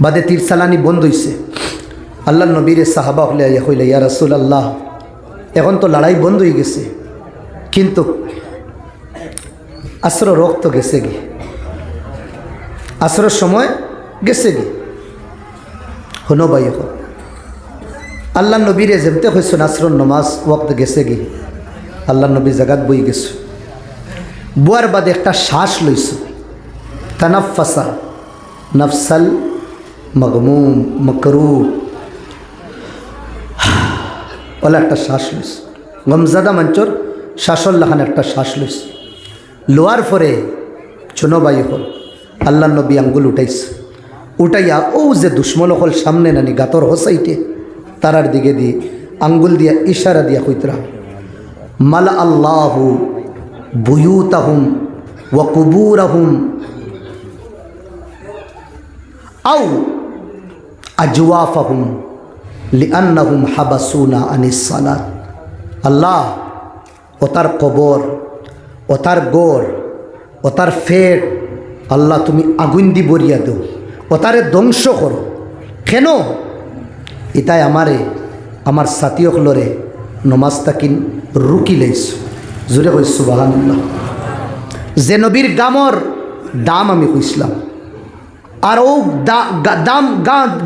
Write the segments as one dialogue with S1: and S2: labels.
S1: বাদে তীর চালানি বন্ধ হইছে। আল্লাহ নবীর সাহাবা হলে হইলে ইয়া রাসুল আল্লাহ এখন তো লড়াই বন্ধ হয়ে গেছে। কিন্তু আসর রক্ত গেছে গে। আসরের সময় গেছে গে। হনো ভাই এখন, আল্লাহ নবীরে যেমতে হয়েছেন আসরর নমাজ ওক্ত গেছে গে। আল্লাহ নবী জাগাত বই গেছে। বুয়ার বাদে একটা শ্বাস লইছ। তানাফাসা নফসাল মগমুম, মকরু। ওলা একটা শ্বাস লইস। গমজাদা মঞ্চর শ্বাসল্লাহান একটা শ্বাস লইস। লোয়ার পরে চুনো বাই হল। আল্লাহ নবী আঙ্গুল উঠাইস। উঠাইয়া ও যে দুশ্মন হল সামনে নানি গাতর হসাইটে তারার দিকে দিয়ে আঙ্গুল দিয়া ইশারা দিয়া কইতরা, মাল আল্লাহু বুয়ুতাহুম ওয়া কুবুরাহুম। আউ আজওয়াফাহুম লিআন্নাহুম হাবাসুনা আনিস সালাত আল্লাহ ও তার কবর ও তার গোর ও তার ফেট আল্লাহ তুমি আগুন দি বরিয়া দেও, ও তারে ধ্বংস করো। কেন? এটাই আমারে, আমার সাথীসকলরে নমাজ তাকিন রুকি লাইছ। জোরে কইছো বাহান যে নবীর গামর দাম আমি কইসলাম আর ও দাম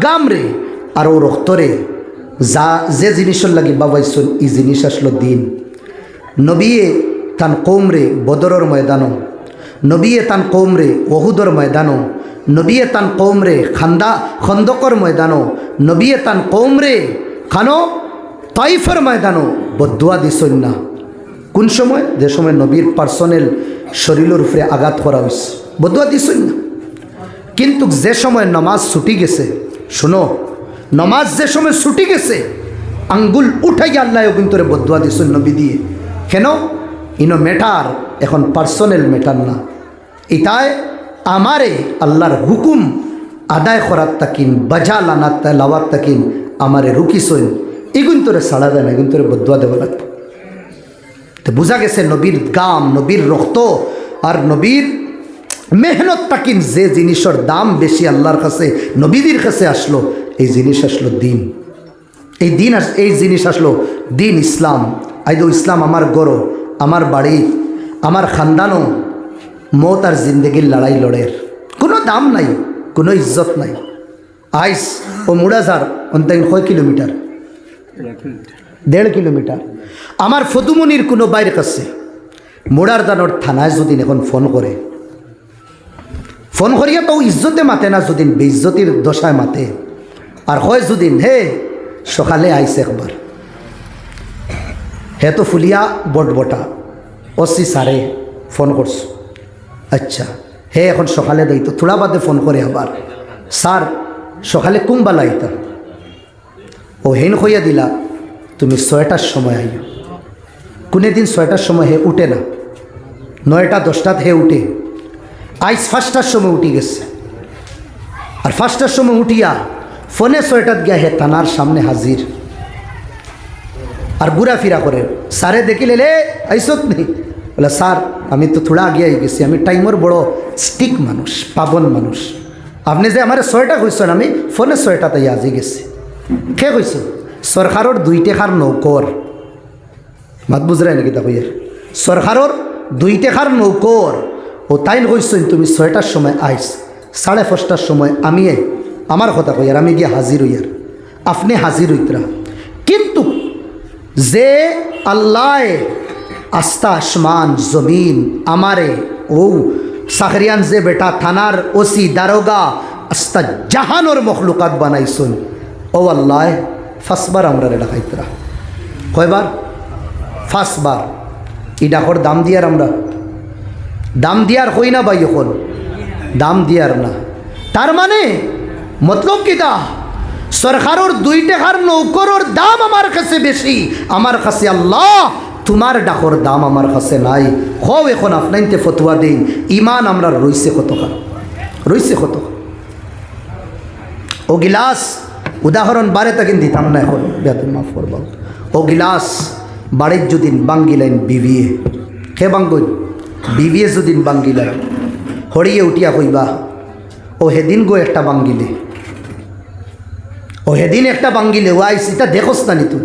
S1: গাম রে আর ও রক্তরে। যা, যে জিনিসের লাগি বাবাইছন এই জিনিস আসলো দিন। নবিয়ে তান কৌমরে বদরর ময়দানো নবিয়ে তান কৌমরে ওহুদর ময়দানো নবিয়ে তান কৌমরে খান্দা, খন্দকর ময়দানো নবিয়ে তান কৌমরে খানো, তাইফের ময়দানো বদুয়া দিছন না। কোন সময়? যে সময় নবীর পার্সোনেল শরীরের উপরে আঘাত করা হয়েছে বদুয়া দিছন না। কিন্তু যে সময় নমাজ ছুটি গেছে, শোনো, নমাজ যে সময় ছুটি গেছে, আঙ্গুল উঠাই আল্লাহ কিন্তু বদুয়া দিছুন নবী দিয়ে। কেন? ইনো মেটার এখন পার্সোনেল মেটার না। ইতায় আমারে আল্লাহর হুকুম, আদায় করার তাকিন, বাজা লানাত লাওয়াত তাকিন, আমারে রুকিসইন এগুন তোরে সাড়া দেয় না এগুন তোরে বদুয়া দেওয়া লাগবে। তো বোঝা গেছে নবীর গাম, নবীর রক্ত, আর নবীর মেহনত তাকিন যে জিনিসের দাম বেশি আল্লাহর কাছে, নবীদের কাছে আসলো, এই জিনিস আসলো দিন। এই দিন আস- এই জিনিস আসলো দিন ইসলাম। আইদো ইসলাম আমার গরো, আমার বাড়ি, আমার খানদানও মত আর জিন্দগির লড়াই লড়ের। কোনো দাম নাই, কোনো ইজ্জত নাই। আইস ও মুড়াজার অন্তাইন কয় কিলোমিটার? দেড় কিলোমিটার। আমার ফতুমনির কোনো বাইরে কাছে। মোড়ার দানোর থানায় যদি এখন ফোন করে ফোন করিয়া তো ইজ্জতে মাতে না, যদিন বেইজ্জতির দশায় মাতে। আর হয় যদিন, হে, সকালে আইসে একবার হে তো ফুলিয়া বটবটা অসি সারে ফোন করছ আচ্ছা হে, এখন সকালে দেই তো থোড়া বাদে ফোন করে আবার স্যার সকালে কুম্বালা আইতা ও হেন হইয়া দিলা, তুমি ছয়টার সময় আইও কোনে দিন ছয়টার সময় হে উঠে না? নয়টা, দশটাত হে উঠে। আইস ফার্স্টার সময় উঠি গেছে। আর ফার্স্টার সময় উঠিয়া ফোনে ছয়টাত গিয়া হে থানার সামনে হাজির। আর ঘুরা ফিরা করে স্যারে দেখিলে লে, আইসত নেই বলে, স্যার, আমি তো থোড়া আগে গেছি, আমি টাইমর বড় স্টিক মানুষ, পাবন মানুষ। আপনি যে আমার ছয়টা কইছেন, আমি ফোনে ছয়টাতে আজি গেছি। কে কইছ? সরকারের দুই টেকার নৌকর। মাত বুঝরাই নাকি তা কইয়ার সরকারের দুই টেকার নৌকর। ও তাই কইছেন তুমি ছয়টার সময় আইস, সাড়ে পাঁচটার সময় আমি আমার কথা কইয়ার, আমি গিয়ে হাজির হইয়ার। আপনি হাজির হইতরা। কিন্তু যে আল্লাহ আস্তা আসমান, জমিন, আমারে, ও সাহরিয়ান যে বেটা থানার ওসি, দারোগা আস্তা জাহানোর মখলুকাত বানাইছুন ও আল্লাহ ফার্স্টবার আমরা রে ডাকাইতরা। কয়বার? ফার্স্টবার এই ডাকর দাম দিয়ার আমরা। দাম দিয়ার হই না ভাই এখন। দাম দিয়ার না। তার মানে মতলব কিতা সরকারের দুই টাকার নৌকরের দাম আমার কাছে বেশি। আমার কাছে আল্লাহ, তোমার ডাকর দাম আমার কাছে নাই। হও এখন আপনাইতে ফতুয়া দিন ইমান আমরা রইছে কতখান? রইছে কত ও গিলাস, উদাহরণ বারে তাকিন দিতাম না এখন। বেতন মাফ করবা। ও গিলাস, বাড়ির যদিন বাঙ্গিলেন বিবিয়ে কে বাঙ্গুন বিবিয়ে যদিন বাঙ্গিলেন হরিয়ে উঠিয়া কইবা, ও হেদিন গো একটা বাঙ্গিলে, ও সেদিন একটা বাঙ্গিলে, ও আইস এটা দেখোস না নি তুই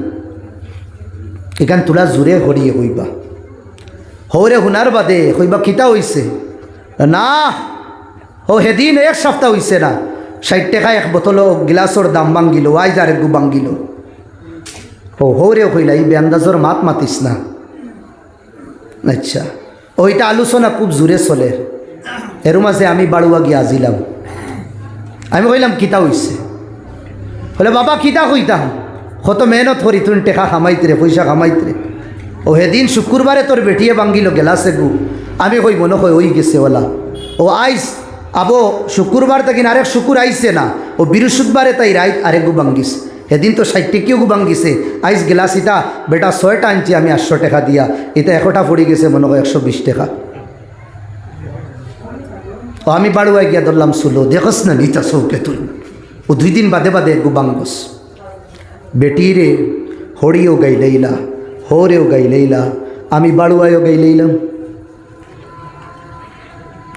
S1: এখান তোলা জোরে হরিয়ে কইবা। হৌরে হুনার বাদে কইবা, কিতা হইছে? না, ও সেদিন এক সপ্তাহ হইছে না ষাট টাকা এক বোতল গিলাসর দাম বাঙ্গিল, আইজ আর একগু বাঙ্গিল। ও হৌরে হইলা এই বেন্দাজর মাত মাতিস না। আচ্ছা। ওইটা আলোচনা খুব জোরে চলে। এর মাঝে আমি বাড়ুয়া গিয়ে আজিলাম। আমি কইলাম, কিতা হইছে বলে বাবা, কিতা কইতাম কত মেহনত করি তুই টেকা খামাইতরে পয়সা খামাইতরে ও সেদিন শুক্রবারে তোর বেটিয়ে ভাঙ্গিল গেলাসে গু। আমি কই, মনে কই ওই গেছে ওলা। ও আইস আবো শুক্রবার তখন আরেক শুকুর আইছে না? ও বৃহস্পতিবারে তাই রাইত আরেক গু ভাঙ্গিস সেদিন তো ষাট টেকিও গু ভাঙ্গিছে আইস গেলাস ইটা, বেটা ছয়টা আনছি আমি আটশো টাকা দিয়া। এটা একটা পড়ে গেছে, মনে হয় একশো বিশ টাকা। ও আমি বাড়ুয়ায় গিয়া ধরলাম সুলো দেখস না নিতা চৌকে তুই ও, দুই দিন বাদে বাদে গু বাঙ্গস বেটিরে হড়িও গাই লইলা হোরেও গাই লইলা। আমি বাড়ুয়ায়ও গাই লইলাম।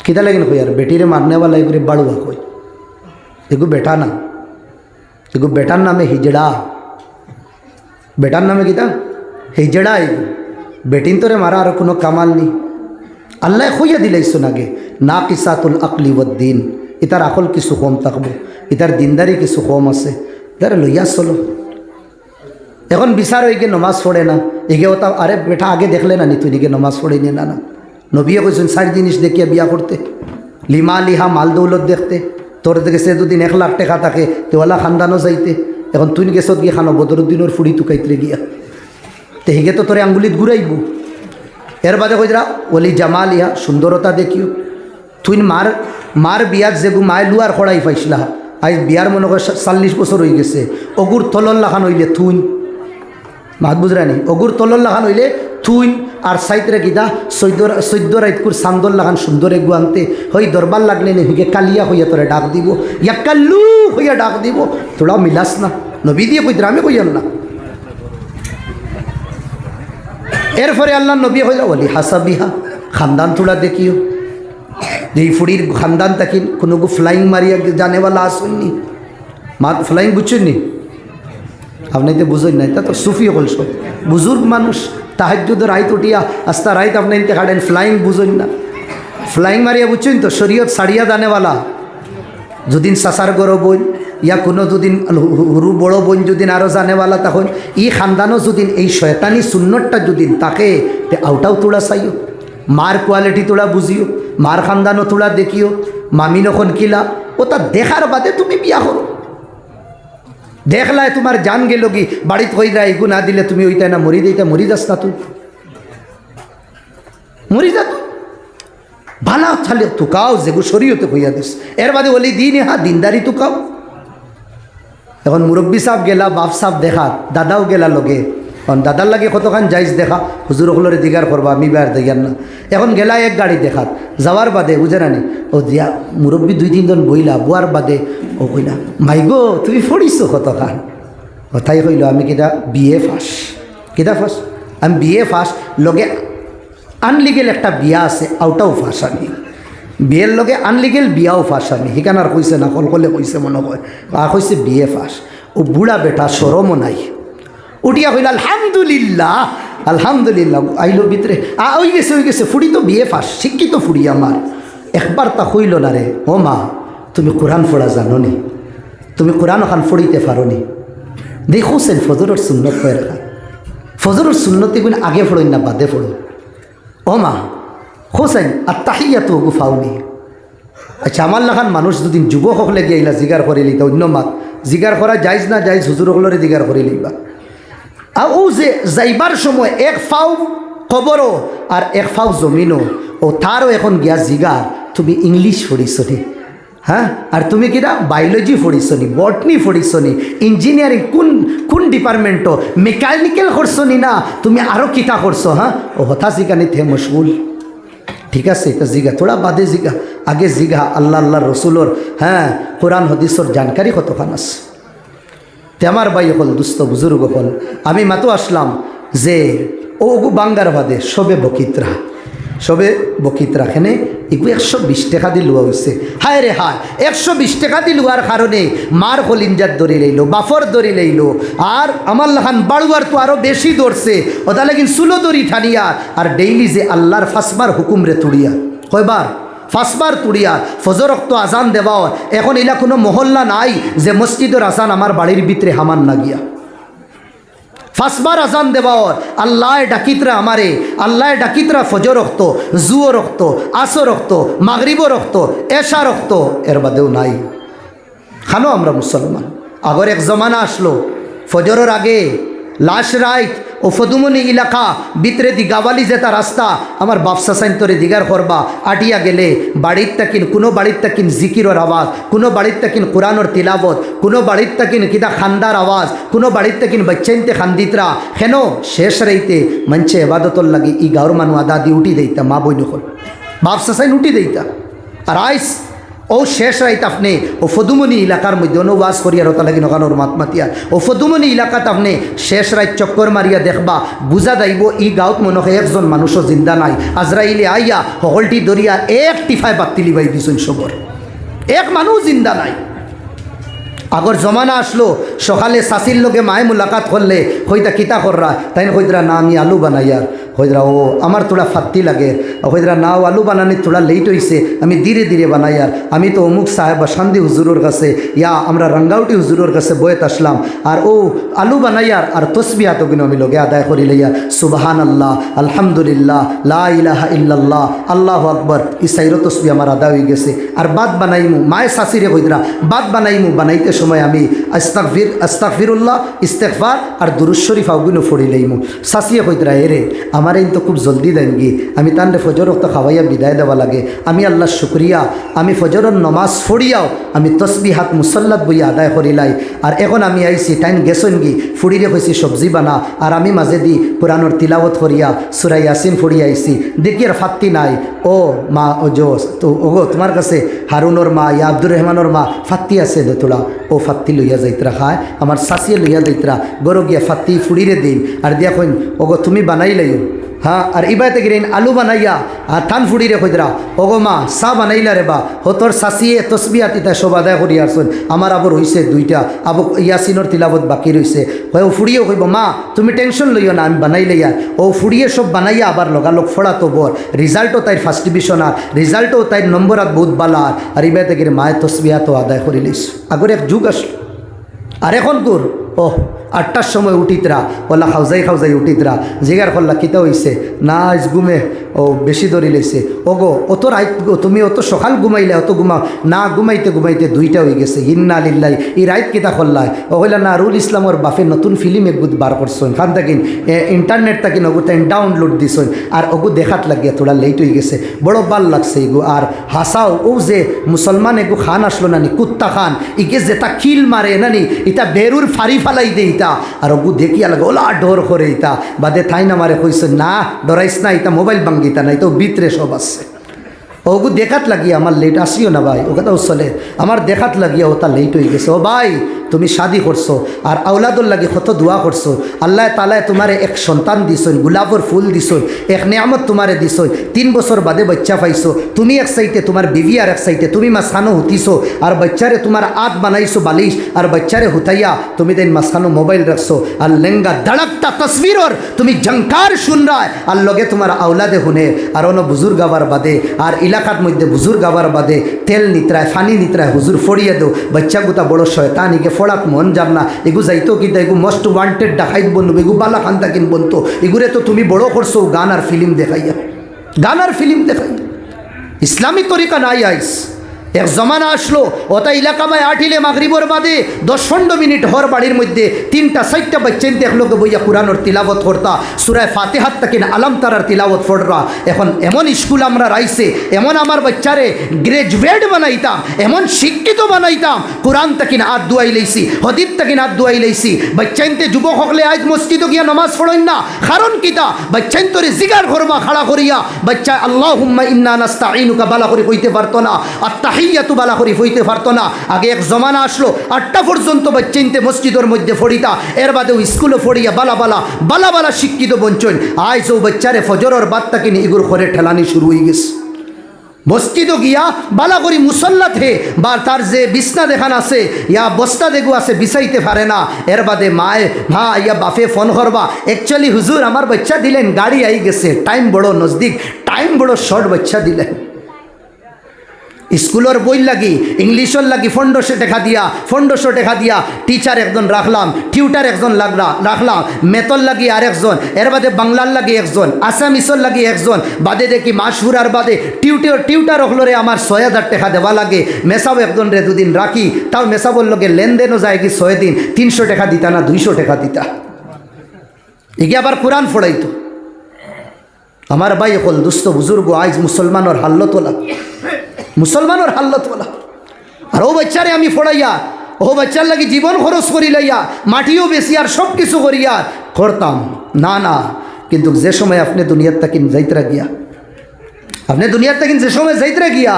S1: কিতা লাগিন কই আর বেটিরে মারনে वाला এগুলি বাড়ুয়া কই এগু বেটা না। এগু বেটার নামে হিজড়া বেটার নামে কিতা হিজড়া এগু বেটিন তোরে মারা আর কোনো কামাল নেই আল্লাহ খুঁজে দিলাইছো নাগে না কিসাতুল আকলি দিন ইতার আকল কিছু কম থাকব ইতার দিনদারি কিছু কম আছে তার লইয়া চলো এখন বিচার গিয়ে নমাজ পড়ে না এগে ওটা আরে বেটা আগে দেখলে না নি তুই নিকে নমাজ পড়ে নিয়ে না না নবিয়ে কইছেন চারি জিনিস দেখিয়ে বিয়া করতে লিমা লিহা মাল দৌলত দেখতে তোর গেছে দুদিন এক লাখ টাকা থাকে তেওয়ালা খান্দানো যাইতে। এখন তুই গেছত গিয়ে খানো বদরুদ্দিনের ফুড়ি তুকাইতে গিয়া। তে হিগে তো তোরে আঙ্গুলিত ঘুরাইব। এর বাদে কইরা, ওলি জামাল ইয়া সুন্দরতা দেখিও। তুই মার মার বিয়াত যেগু মায় লুয়ার খড়াই পাইছিলা। আজ বিয়ার মনে কর চাল্লিশ বছর হয়ে গেছে। অগুর থলন লাখান হইলে থুই মাত বুঝরানি অগুর তলল লাখান হইলে থুইন আর সাইতরে গিদা চৈদ্য চৈদ্য রাইতকুর চান্দর লাগান সুন্দর এগু হই দরবার লাগলে নে হিগে কালিয়া হইয়া তোরে ডাক দিব। ইয়া কাল্লু হইয়া ডাক দিব। তোরা মিলাস না। নবী দিয়ে কইতরা আমি কইয়াম না এরপরে আল্লাহ নবী হইল বলি হাসা বিহা খানদান তোলা দেখিও। যে ফুড়ির খানদান তাকি কোনো ফ্লাইং মারিয়া জানেওয়ালা আসুননি মা ফ্লাইং বুঝছেননি আপনি তো বুঝেন নাই, তা তো সুফি হল সব। বুজুর্গ মানুষ তাহাজ্যদ রাইত উঠিয়া আস্তা রাইত আপনি ইনতে কাটেন ফ্লাইং বুঝেন না। ফ্লাইং মারিয়া বুঝছেন তো, শরীয়ত সারিয়া দানেওয়ালা। যদিন সাসার গরো বই ইয়া কোনো দুদিন হুরু বড় বোন যদিন আরও জানেওয়ালা তখন, ই খানদানও যদিন এই শয়তানি সুন্নতটা যদিন তাকে আউটাও তোলা চাইও। মার কোয়ালিটি তোলা বুঝিও, মার খানদানও তোলা দেখিও মামি নখন কিলা, ও তা দেখার বাদে তুমি বিয়া করো। দেখলায় তোমার জান গেল কি? বাড়িতে কইরা এগু না দিলে তুমি ওইটা না মরি দিতে মরি যাস না তুই। মরি যা তুই। ভালা ছালে তুকাও যেগু শরীয়তে হইয়া দিস। এর বাদে বলি, দিন হা দিনদারি তুকাও এখন মুরব্বী সাহ গেলা, বাপ সাহ দেখা, দাদাও গেলা লগে। কারণ দাদার লাগে কতখান যাইজ দেখা হুজুর হলরে দিগার করবা, আমি বের দেখার না। এখন গেলা এক গাড়ি দেখাত, যাওয়ার বাদে, বুঝে নানি ও দিয়া, মুরব্বী দুই তিনজন বইলা, বুয়ার বাদে, ও কইলা, মাই গো, তুমি ফড়িস কতখান? তাই কইল, আমি কিটা বিএ ফাঁস। কিটা ফাঁস? আমি বিএ ফাঁস, লগে আনলিগেল একটা বিয়া আছে আউটাও ফাঁস আমি। বিয়ের লগে আনলিগেল বিয়াও ফাঁস আমি। সেইখান আর কইছে না, কলকলে কইছে মনে কয় আর কইছে বিয়ে ফাঁস। ও বুড়া বেটা সরমও নাই। উঠিয়া কইল আলহামদুলিল্লাহ আলহামদুলিল্লাহ, আইলো ভিতরে। আ, ওই গেছে ওই গেছে, ফুড়ি তো বিয়ে ফাঁস, শিক্ষিত ফুড়ি আমার। একবার তা হইল না রে। ও মা, তুমি কোরআন ফোড়া জানো নি? তুমি কোরআন ওখান ফড়িতে পারো নি দেখোছেন ফজরের সুন্নত হয়ে রাখা ফজরের সুন্নতি গুণ আগে ফোড়ই না, বাদে ফোড়ো ও মা হোসেন আর তাহিয়া তো গুফাউনি। আচ্ছা আমার লাখান মানুষ দুদিন যুবক হকলে গিয়ে জিগার করে লিতা অন্য মাত। জিগার করা যাইজ না যাইজ হুজুর হকলরে জিগার করে লইবা ও যে যাইবার সময় এক ফাও কবরও আর এক ফাও জমিনও। ও তারও এখন গিয়া জিগার। তুমি ইংলিশ পড়িছ নি হ্যাঁ? আর তুমি কিনা বায়োলজি পড়িছ নি বটনি পড়িছ নি ইঞ্জিনিয়ারিং কোন কোন ডিপার্টমেন্টও, মেকানিক্যাল করছ নি? না তুমি আরও কিতা করছ হ্যাঁ? ও হতা জিগানি থে মশগুল। ঠিক আছে, এটা জিগা, থোড়া বাদে জিগা। আগে জিগা আল্লাহ আল্লাহ রসুলোর হ্যাঁ? কোরআন, হদিসর জানকারি কতখান আছে? তে আমার বাই হল দুস্থ বুজুর্গ হল। আমি মাতো আসলাম যে, ও বাঙ্গার বাদে সবে বকিতরা। সবে বকিত রাখেনে এগু একশো বিশ টাকা দি লুয়া হয়েছে হায় রে হায়, একশো বিশ টাকা দি লুয়ার কারণে মার হলিঞ্জার দড়ি লইল, বাফর দড়ি লইল। আর আমার লাহান বাড়ুয়ার তো আরও বেশি দৌড়ছে ওটা লাগিন সুলো দড়ি ঠানিয়া, আর ডেইলি যে আল্লাহর ফাসবার হুকুম রে তুড়িয়া। কয়বার? ফাসবার তুড়িয়া ফজর রক্ত আজান দেওয়ার। এখন এলা কোনো মহল্লা নাই যে মসজিদের আজান আমার বাড়ির ভিতরে হামান না গিয়া। ফাসবার আজান দেওয়ার আল্লাহ ডাকিতরা আমারে আল্লাহ ডাকিতরা ফজর রক্ত জুয়ো রক্ত আসো রক্ত মাগরিব রক্ত এশা রক্ত এর বাদেও নাই। খানো আমরা মুসলমান। আগর এক জমানা আসলো, ফজরের আগে, লাশ রাইত ও ফদুমনি এলাকা ভিতরে দিগাওয়ালি যেটা রাস্তা, আমার বাপসা সাইন্তরে দিগার করবা। আটিয়া গেলে বাড়ির তাকিন, কোনো বাড়ির তাকিন জিকিরর আওয়াজ, কোনো বাড়ির তাকিন কোরআনর তিলাবত কোনো বাড়ির তাকিন কিতা খান্দার আওয়াজ, কোনো বাড়ির তাকিন বাচ্চাইনতে খান্দিতরা। হেন শেষ রাইতে মঞ্চে এবাদতর লাগি ই গাঁর মানু আদা দি উঠি দেইতা, মা বই নকল বাপসা সাইন উঠি দেইতা। আর আইস ও শেষ রাইত আপনি, ও ফদুমনি এলাকার মধ্যে অনুবাস করিয়া রতা লাগি নগানোর মাত মাতিয়া। ও ফদুমনি এলাকাত আপনি শেষ রাইত চক্কর মারিয়া দেখবা, বুঝা যাইব ই গাঁত মনে হয় একজন মানুষও জিন্দা নাই। আজরাইলে আইয়া হকলটি দরিয়া এক টিফায় বাতিলি বাই দিছুন সবর। এক মানুষ জিন্দা নাই। আগর জমানা আসলো, সকালে শাসির লোকে মায়ে মুলাকাত করলে হইতা কিতা কররা? তাই হইদরা, না, আমি আলু বানাইয়ার হইদরা, ও, আমার তোরা ফাত্তি লাগে। হইদরা, না, ও আলু বানানি তোরা লেট হইছে, আমি ধীরে ধীরে বানাইয়ার আমি তো অমুক সাহেব শান্তি হুজুরের কাছে, ইয়া, আমরা রঙ্গাউটি হুজুরের কাছে বয়েত আসলাম আর ও, আলু বানাইয়ার আর তসবিয়া তো কিন্তু আমি লোকে আদায় করি লইয়া। সুবাহান আল্লাহ আলহামদুলিল্লাহ, লা ইলাহা ইল্লাল্লাহ, আল্লাহ আকবর ইসাইরো তসবি আমার আদা হয়ে গেছে। আর বাদ বানাইমু, মায়ে শাসিরে হইদরা বাদ বানাইমু, বানাইতে সময় আমি আস্তাকফির আস্তাকফিরুল্লাহ ইস্তেকফার আর দুরুজ শরীফ আউগুনো ফড়ি লইমু। শাসিয়ে কইতরা এরে, আমার এই তো খুব জলদি দেন গি। আমি তানরে ফজর রক্ত খাওয়াইয়া বিদায় দেওয়া লাগে। আমি আল্লাহ শুক্রিয়া। আমি ফজরের নমাজ ফড়িয়াও আমি তসবি হাত মুসল্লাত বইয়া আদায় করিলাই আর এখন আমি আইছি, টাইম গেছন গি, ফুড়িরে কইছি সবজি বানা। আর আমি মাঝে দি পুরানোর তিলাবত করিয়া সুরাই ইয়াসিন ফুড়ি আইছি। দেখি আর ফাত্তি নাই। ও মা, ও জোস, তো ওগো তোমার কাছে হারুনোর মা, ইয়া আব্দুর রহমানোর মা ফাত্তি আছে দে তোলা। ও ফাত্তি লইয়া যাইতরা। খায় আমার সাঁচিয়ে লইয়া যাইতরা। গরো গিয়া ফাত্তি ফুড়িরে দিন। আর দিয়া কইন, ওগো, তুমি বানাই লাইও হ্যাঁ আর ইবাইতে গিরেন আলু বানাইয়া আর থান ফুড়িরে কইদরা ওগো মা চা বানাইলা রে বা হতর শাসিয়ে তসবিয়া তিতা আদায় করি আসুন আমার আবর হইছে দুইটা আবু ইয়াসিনর তিলাবত বাকি রইছে হয় ও ফুড়িয়েও কইব মা তুমি টেনশন লইও না আমি বানাই লইয়া ও ফুড়িয়ে সব বানাইয়া আবার লগালগ ফোড়া তো বর রিজাল্টও তাই ফার্স্ট ডিভিশন আর রিজাল্টও তাই নম্বরাত বহুত বালা আর আর ইবাইতে গিরে মায়ের তসবিয়া তো আদায় করি লইস আগর এক যুগ আসলো আর এখন তোর ও আটটার সময় উঠিতরা, ওলা খাউজাই খাউজাই উঠিতরা, জিগার করলা কিতা হইছে? না, আজ ঘুমে, ও বেশি ধরি লইছে ওগো, অত রাত তুমি অত সকাল ঘুমাইলে, অত ঘুমাও। না, ঘুমাইতে ঘুমাইতে দুইটা হয়ে গেছে। ইন্না লিল্লাই ই রাত কিতা করলাই ও হইলা, না, রুল ইসলামর বাফে নতুন ফিল্ম একগুত বার করছেন। খান থাকিন ইন্টারনেট থাকিন ওগু তাই ডাউনলোড দিছেন। আর ওগু দেখাত লাগিয়া থোড়া লেট হয়ে গেছে। বড় ভালো লাগছে এগু। আর হাসাও, ও যে মুসলমান এগু খান আসলো নানি, কুত্তা খান ইকে যেটা খিল মারে নানি, ইটা বেরুর ফারি ফালাই দেইতা। আর ওগু দেখিয়া লাগে, ওলা, ডর করে ইতা বাদে থাই না মারে কইস না, ডরাইস না, ইতা মোবাইল বাঙ্গিতা না তো বিতরে সব আছে। ওগু দেখাত লাগিয়া আমার লেট আসিও না ভাই। ও কথা চলে। আমার দেখাত লাগিয়া ওটা লেট হয়ে গেছে। ও ভাই, তুমি শাদি করছ আর আউলাদুল লাগি কত দোয়া করছ। আল্লাহ তালায় তোমারে এক সন্তান দিছই গোলাপর ফুল দিছই এক নিয়ামত তোমারে দিছই তিন বছর বাদে বাচ্চা পাইছো। তুমি এক সাইডে তোমার বিবি আর এক সাইডে তুমি মাঝখানো হুতিছো আর বাচ্চারে তোমার আত বানাইছো বালিশ আর বাচ্চারে হুতাইয়া তুমি দেন মাঝখানো মোবাইল রাখছো। আর লেঙ্গা দাঁড়াকটা তসবিরর তুমি জঙ্কার শুন রায় আর লগে তোমার আউলাদে হুনে। আর অন্য বুজুর্গ আবার বাদে আর এলাকার মধ্যে হুজুর গাবার বাদে তেল নিত্রায়, ফানি নিত্রায় হুজুর ফড়িয়ে দো বাচ্চা গুতা বড় শয়তান ইগে ফড়াক মন যার না। এগু যাইতো কি এগু মোস্ট ওয়ান্টেড ডাকাইত বন্ধু, এগু বালা খান্তা কিন বন্ধু। এগুরে তো তুমি বড় করছ, গান আর ফিল্ম দেখাইয়া। গান আর ফিল্ম দেখাইয়া। ইসলামী তরিকা নাই আইস। এক জমানা আসলো ওটা এলাকামায় আঠিলে মাগরিবর বাদে দশ পনেরো মিনিট হর বাড়ির মধ্যে তিনটা, চারটা বাচ্চাইন দেখলোকে বইয়া কুরানোর তিলাবত করতা। সুরায় ফাতেহাত তাকিন আলাম তারার তিলাবত ফোড়রা এখন এমন স্কুল আমরা রাইছে, এমন আমার বাচ্চারে গ্রাজুয়েট বানাইতাম, এমন শিক্ষিত বানাইতাম। কোরআন তাকিন আত দুয়াই লইছি হদিত তাকিন আত দুয়াই লইছি। বাচ্চাইনতে যুবক হকলে আজ মসজিদে গিয়া নমাজ পড়েন না। কারণ কিতা বাচ্চাইন তোরে জিগার করবা খাড়া করিয়া, বাচ্চা আল্লাহ হুম্মা ইন্না নাস্তাইনুকা বালা করে কইতে পারতো না। আর তাহিয়াতু বালা করি হইতে পারতো না। আগে এক জমানা আসলো, আটটা পর্যন্ত বাচ্চাইনতে মসজিদের মধ্যে ফড়িতা। এর বাদেও স্কুলে ফড়িয়া বালা বালা বালা বালা শিক্ষিত বঞ্চন। আজ ও বাচ্চারে ফজরের বাদ তাকে ইগুর করে ঠেলানি শুরু হয়ে গেছে। মসজিদও গিয়া বালা করি মুসল্লাত বা তার যে বিছনা দেখান আছে, ইয়া বস্তা দেখু আছে, বিছাইতে পারে না। এর বাদে মায়ে, মা, ইয়া বাফে ফোন করবা। অ্যাকচুয়ালি হুজুর, আমার বাচ্চা দিলেন, গাড়ি আই গেছে। টাইম বড় নজদিক টাইম বড় শর্ট বাচ্চা দিলেন। স্কুলের বই লাগি, ইংলিশের লাগি পনেরোশো টাকা দিয়া পনেরোশো টাকা দিয়া টিচার একজন রাখলাম টিউটার একজন রাখলাম মেতর লাগি আর একজন, এর বাদে বাংলার লাগি একজন, আসামিসর লাগি একজন, বাদে দেখি মাসহুরার বাদে টিউটার টিউটার হলরে আমার ছয় হাজার টাকা দেওয়া লাগে, মেসাও একজন রে দুদিন রাখি, তাও মেসাবর লগে লেনদেনও যায় কি ছয় দিন, তিনশো টাকা দিতা না, দুইশো টাকা দিতা। এগিয়ে আবার কোরআন ফোড়াইতো। আমার ভাই হল দুস্থ বুজুর্গ আজ মুসলমানের হাল্লত তোলা মুসলমানের হাল্লত বলা। আর ও বাচ্চারে আমি ফোড়াইয়া, ও বাচ্চার লাগি জীবন খরচ করি লাইয়া, মাটিও বেশি আর সব কিছু করিয়া করতাম না না, কিন্তু যে সময় আপনি দুনিয়ার তাকিন যাইতরা গিয়া, আপনি দুনিয়ার তাকিন যে সময় যাইতরা গিয়া,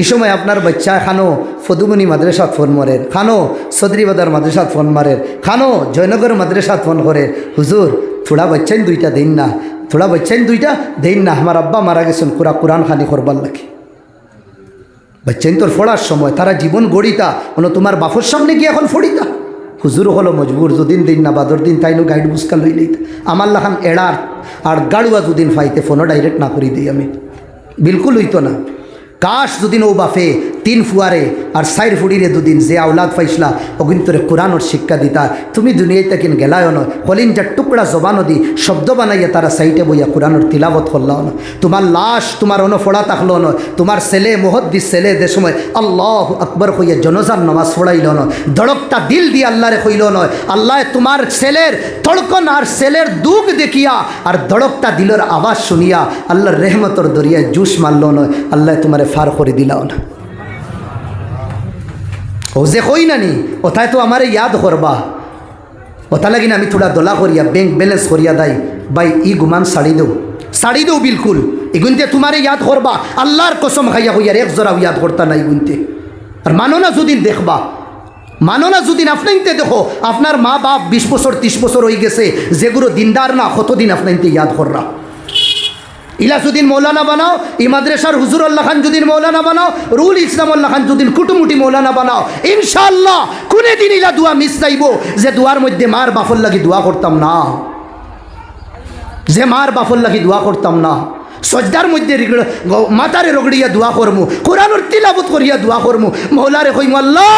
S1: এই সময় আপনার বাচ্চা খানো ফদুমনি মাদ্রাসাত ফোন মারের খানো সদরিবাদার মাদ্রাসাত ফোন মারের খানো জয়নগর মাদ্রাসাত ফোন করে। হুজুর, থোড়া বাচ্চাইন দুইটা দিন না, থোড়া বাচ্চাইন দুইটা দিন না, আমার আব্বা মারা গেছেন পুরা কোরআন খানি করবার লাগে। বাচ্চাইন তোর ফোড়ার সময়, তারা জীবন গড়িতা। কোনো তোমার বাফর সামনে গিয়ে এখন ফড়িতা। হুজুর হলো মজবুর যদিন দিন না বাদর দিন, তাইনো গাইড বুসকা লই লইতা আমার লাখান এড়ার, আর গাড়ুয়া যদিন ফাইতে ফোনও ডাইরেক্ট না করি দিই আমি। বিলকুল হইতো না। কাশ যদি ও বাফে তিন ফুয়ারে আর সাইর ফুড়িরে দুদিন যে আওলাদ পাইসলা অগুন তোরে কোরআনর শিক্ষা দিতা তুমি দুনিয়ায় তাকিন গেলায় নয় কলিন যার টুকরা জবানো দি শব্দ বানাইয়া তারা সাইটে বইয়া কোরআনর তিলাবত করলাও না তোমার লাশ তোমার অন ফোড়া থাকল নয় তোমার ছেলে মোহদ্দিস ছেলে দে সময় আল্লাহ আকবর হইয়া জনজার নামাজ ফোড়াইল নয় দড়কটা দিল দিয়ে আল্লাহরে হইল নয় আল্লাহ তোমার ছেলের তড়কন আর ছেলের দুঃখ দেখিয়া আর দড়কটা দিলর আওয়াজ শুনিয়া আল্লাহর রেহমতর দরিয়ায় জুস মারল নয় আল্লাহ তোমারে ফার করে দিলাও না ও যে কই নানি? ওথায় তো আমারে ইয়াদ করবা। ওটা লাগি না আমি থোড়া দোলা করিয়া ব্যাংক ব্যালেন্স করিয়া দাই, বাই ই গুমান শাড়ি দেও। শাড়ি দেও বিলকুল। এগুনতে তোমারে ইয়াদ করবা আল্লাহর কসম খাইয়া হইয়ার এক জোড়াও ইয়াদ করতা না এগুনতে আর মানো না যদি দেখবা। মানো না যদি আপনাইতে দেখো আপনার মা বাপ বিশ বছর ত্রিশ বছর হয়ে গেছে যেগুলো দিনদার না, কতদিন আপনাইতে ইয়াদ কররা ইলাসুদ্দিন মৌলানা বানাও, ই মাদ্রাসার হুজুরুল্লাহ খান যুদিন মৌলানা বানাও, রুল ইসলামুল্লাহ যুদিন কুটুমুটি মৌলানা বানাও। ইনশাআল্লাহ কোনে দিন ইলা দোয়া মিস যাইব, যে দোয়ার মধ্যে মার বাফর লাগি দোয়া করতাম না। যে মার বাফর লাগি দোয়া করতাম না। সজ্জার মধ্যে মাতারে রগড়িয়া দোয়া করমু, কোরআনুর তিলাবত করিয়া দোয়া করমু। মৌলারে কইমু, আল্লাহ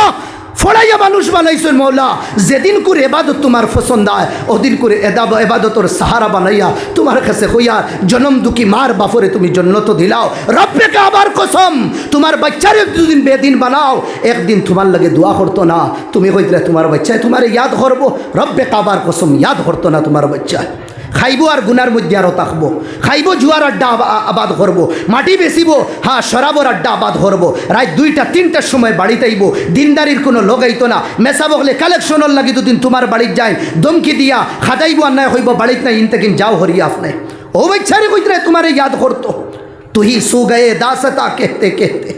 S1: ফড়াইয়া মানুষ বানাইছেন মৌলা। যেদিন করে এবাদত তোমার পছন্দ হয়, ওদিন করে এদাব এবাদতর সাহারা বানাইয়া তোমার কাছে হইয়া জনম দুঃখী মার বাফরে তুমি জন্নত দিলাও। রব্বেকে আবার কসম, তোমার বাচ্চারে দুদিন বেদিন বানাও, একদিন তোমার লাগে দোয়া করতো না। তুমি কইতলে তোমার বাচ্চায় তোমার ইয়াদ করব। রব্বে কাবার কসম, ইয়াদ করতো না তোমার বাচ্চায়। খাইব আর গুনার মধ্যে আরও থাকব খাইব, জুয়ার আড্ডা আবাদ করব। মাটি বেচিব হ্যাঁ শরাবর আড্ডা আবাদ করব। রাত দুইটা, তিনটার সময় বাড়িতে আইব দিনদারির কোনো লগাইতো না। মেসা বকলে, কালেকশনের লাগি দুদিন তোমার বাড়ির যায় দমকি দিয়া খাদাইব নাই হইব, বাড়িত নাই, ইনতে কিন যাও হরিয়া আপনি ও বাচ্চারে কইতরে তোমারে ইয়াদ করতো। তুই সু গয়ে দাসতা কেতে কেতে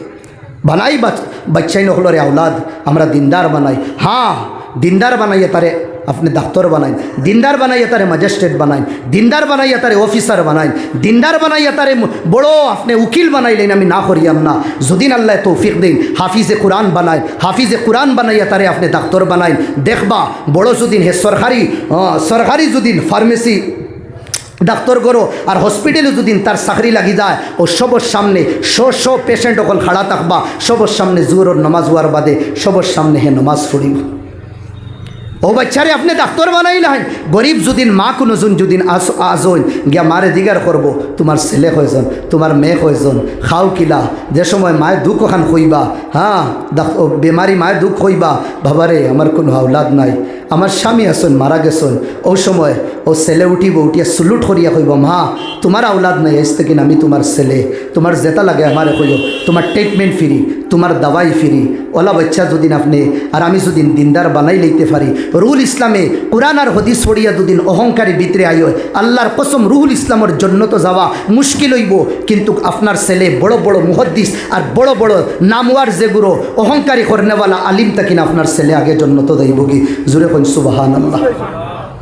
S1: বানাই বাচ্চাই নহলরে আওলাদ, আমরা দিনদার বানাই। হ্যাঁ দিনদার বানাইয়া তারে আপনি ডাক্তার বানাইন, দিনদার বানাইয়া তারে ম্যাজিস্ট্রেট বানাইন, দিনদার বানাইয়া তারে অফিসার বানাইন, দিনদার বানাইয়া তারে বড় আপনি উকিল বানাইলেন আমি না করিয়াম না। যদিন আল্লাহ তৌফিক দিন, হাফিজে কোরআন বানাই হাফিজে কোরআন বানাইয়া তারে আপনি ডাক্তার বানাইন। দেখবা, বড় যদিন হে সরকারি সরকারি যদিন ফার্মেসি ডাক্তার করো, আর হসপিটালে যদি তার চাকরি লাগি যায়, ও সবর সামনে শ শ পেশেন্ট অকল খাড়া থাকবা, সবর সামনে জোর নমাজ হওয়ার বাদে সবর সামনে হে নমাজ পড়িব। ও বাচ্চারে আপনি ডাক্তার বানাই নাই। গরিব যদিন মা কোনো জন যদিন, আস আজইন, গিয়া মারে দিগার করব। তোমার ছেলে কয়জন? তোমার মেয়ে কয়জন? খাও কিলা। যে সময় মায়ের দুঃখ খান কইবা হ্যাঁ বেমারি মায়ের দুঃখ কইবা বাবারে, আমার কোনো আওলাদ নাই। আমার স্বামী আসুন মারা গেছন। ও সময় ও ছেলে উঠিব, উঠিয়া সুলুট করিয়া কইব, মা, তোমার আওলাদ নাই এসতে কিনা আমি তোমার ছেলে। তোমার জেতা লাগে আমারে কইও। তোমার ট্রিটমেন্ট ফ্রি তোমার দাওয়াই ফিরি। ওলা বাচ্চা যদি আপনি, আর আমি যদি দিনদার বানাই লইতে পারি। রুহুল ইসলামে কোরআন আর হদিস পড়িয়া দুদিন অহংকারী ভিতরে আইয় আল্লাহর কসম, রুহুল ইসলামের জন্য তো যাওয়া মুশকিল হইব। কিন্তু আপনার ছেলে বড় বড় মুহদ্দিস আর বড় বড় নামওয়ার যেগুলো অহংকারী করনেওয়ালা আলিম তাকিন আপনার ছেলে আগে জন্য তো দেব কি? জুড়ে কোন সুবাহান আল্লাহ